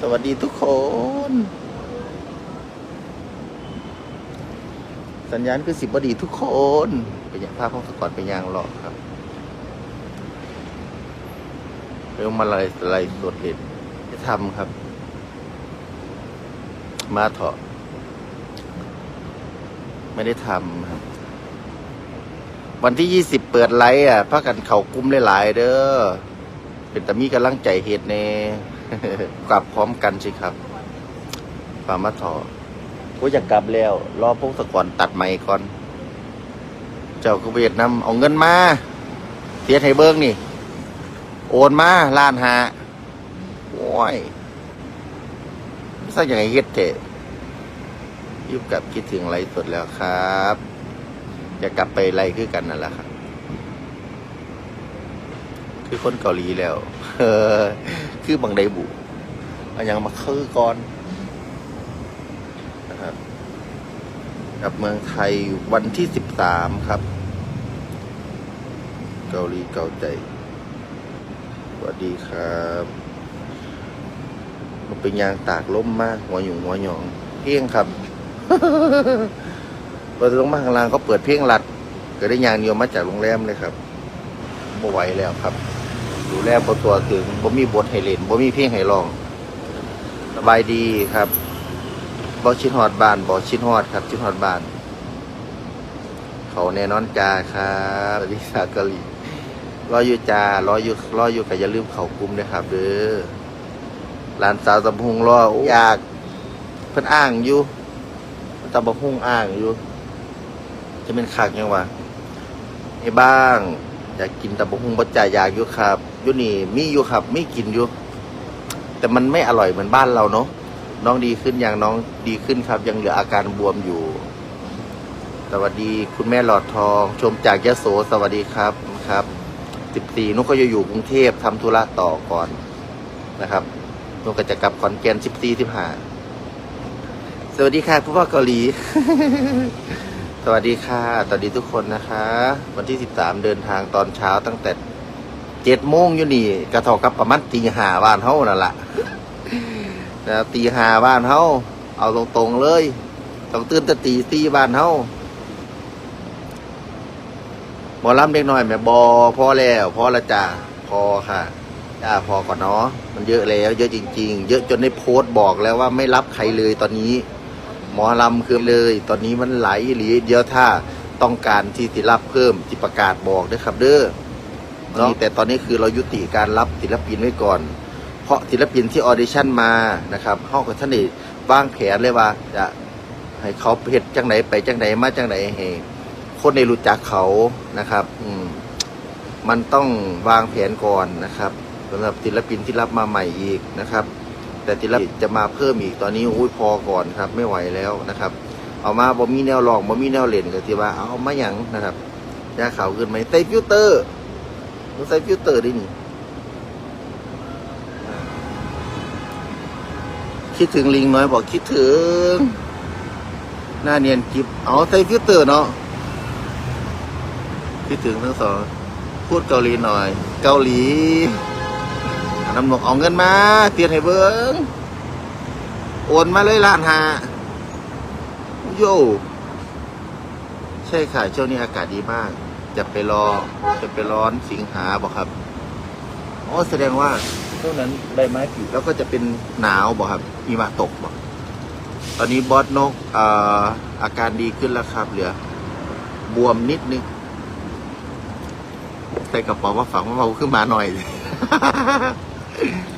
สวัสดีทุกคน สัญญาณคือสิบบดีทุกคนไปยังภาพห้องสกอตไปยางหลอกครับเรื่องมาอะไรอะไรสดเด็ดจะทำครับ มาเถอะไม่ได้ทำครับ วันที่ยี่สิบเปิดไลฟ์อะพักกันเขากุ้มหลายๆเด้อเป็นแต่มีกำลังใจเหตุใน กลับพร้อมกันสิครับปามาถอกูอยากกลับแล้ว รอพวกสะกอนตัดใหม่ก่อน เจ้าก็เวียดนำเอาเงินมาเสียไทยเบิ้งนี่ โอนมาล้านหาโอ้ยสักอย่างไงเฮ็ดเถอะยุบกับคิดถึงไรสดแล้วครับ จะกลับไปไรคือกันนั่นแหละครับ คือคนเกาหลีแล้ว เออ คือบางไดบุเอายังมาคือก่อนนะครับกับเมืองไทยวันที่สิบสามครับ เกาหลีเกาใจสวัสดีครับมันเป็นยางตากล้มมากหัวหยุ่งหัวหยอง เพียงครับเราจะลงมาข้างล่างเขาเปิดเพลงรัด ก็ได้ยางเดียวมาจากโรงแรมเลยครับบ่ไหวแล้วครับ ดูแลพอตัวถึงบ่มีบทให้เล่นบ่มีเพลงให้ร้องสบายดีครับบ่ชินฮอดบานบ่ชินฮอดครับ ชินฮอดบาน เขาแน่นอนจ้าครับสวัสดีสากะลีรออยู่จ้ารออยู่รออยู่ก็อย่าลืมเขากลุ่มนะครับ เด้อหลานสาวตำพุงรออยากเพิ่นอ้างอยู่ตำบพุงอ้างอยู่ จะเป็นขากยังวะไอ้บ้าง อยากกินแตำบะพุงบ่จ่ายอยากอยู่ครับอยู่นี่มีอยู่ครับมีกินอยู่แต่มันไม่อร่อยเหมือนบ้านเราเนาะน้องดีขึ้นอย่างน้องดีขึ้นครับ ยังเหลืออาการบวมอยู่ สวัสดีคุณแม่หลอดทอง ชมจากยะโสสวัสดีครับครับสิบสี่นุกก็จะอยู่กรุงเทพทำธุระต่อก่อนนะครับนุกก็จะกลับขอนแก่นสิบสี่สิบห้าสวัสดีค่ะผู้ว่าเกาหลี สวัสดีค่ะ สวัสดีทุกคนนะคะ วันที่สิบสามเดินทางตอนเช้าตั้งแต่เจ็ดโมงอยู่นี่กระเทอกับประมาณตีหาบ้านเฮานั่นแหละนะตีหาบ้านเฮาเอาตรงๆเลยต้องตื่นแต่ตีสี่บ้านเฮาหมอลำเด็กน้อยแม่บอพอแล้วพอละจ้าพอค่ะจ้าพอก่อนเนาะมันเยอะแล้ว เยอะจริง ๆ เยอะจนได้โพสต์บอกแล้วว่าไม่รับใครเลยตอนนี้ หมอลำคือเลย ตอนนี้มันไหลหรือเดี๋ยวถ้าต้องการที่จะรับเพิ่มที่ประกาศบอกด้วยครับเด้อเนาะแต่ตอนนี้คือเรายุติการรับศิลปินไว้ก่อน เพราะศิลปินที่ออดิชั่นมานะครับห้องกับท่านนี่วางแผนเลยว่าจะให้เขาเพจจังไหนไปจังไหนมาจังไหนให้คนในรู้จักเขานะครับ อืมมันต้องวางแผนก่อนนะครับสำหรับศิลปินที่รับมาใหม่อีกนะครับ แต่ศิลปินจะมาเพิ่มอีกตอนนี้อุ้ยพอก่อนครับ ไม่ไหวแล้วนะครับ เอามาบ่มีแนวลองบ่มีแนวเล่นก็ที่ว่าเอามาหยังนะครับยาขาวขึ้นไหมใส่ฟิลเตอร์ต้องใส่ฟิลเตอร์ด้วยนี่คิดถึงลิงน้อยบอกคิดถึง หน้าเนียนกิบเอาใส่ฟิลเตอร์เนาะคิดถึงทั้งสองพูดเกาหลีหน่อย เกาหลีอะ น้ำหนกเอาเงินมา เตียนให้เบิ้งโอนมาเลยล้านหาโย่ใช่ค่ะช่วงนี้อากาศดีมาก จะไปรอ จะไปร้อนสิงหาบอกครับอ๋อแสดงว่าช่วงนั้นใบไม้ผลิแล้วก็จะเป็นหนาวบอกครับมีมาตกบอกตอนนี้บอสนกออาการดีขึ้นแล้วครับ เหลือ บวมนิดนึงใส่กระเป๋ามาฝังมาเบาขึ้นมาหน่อย Yeah.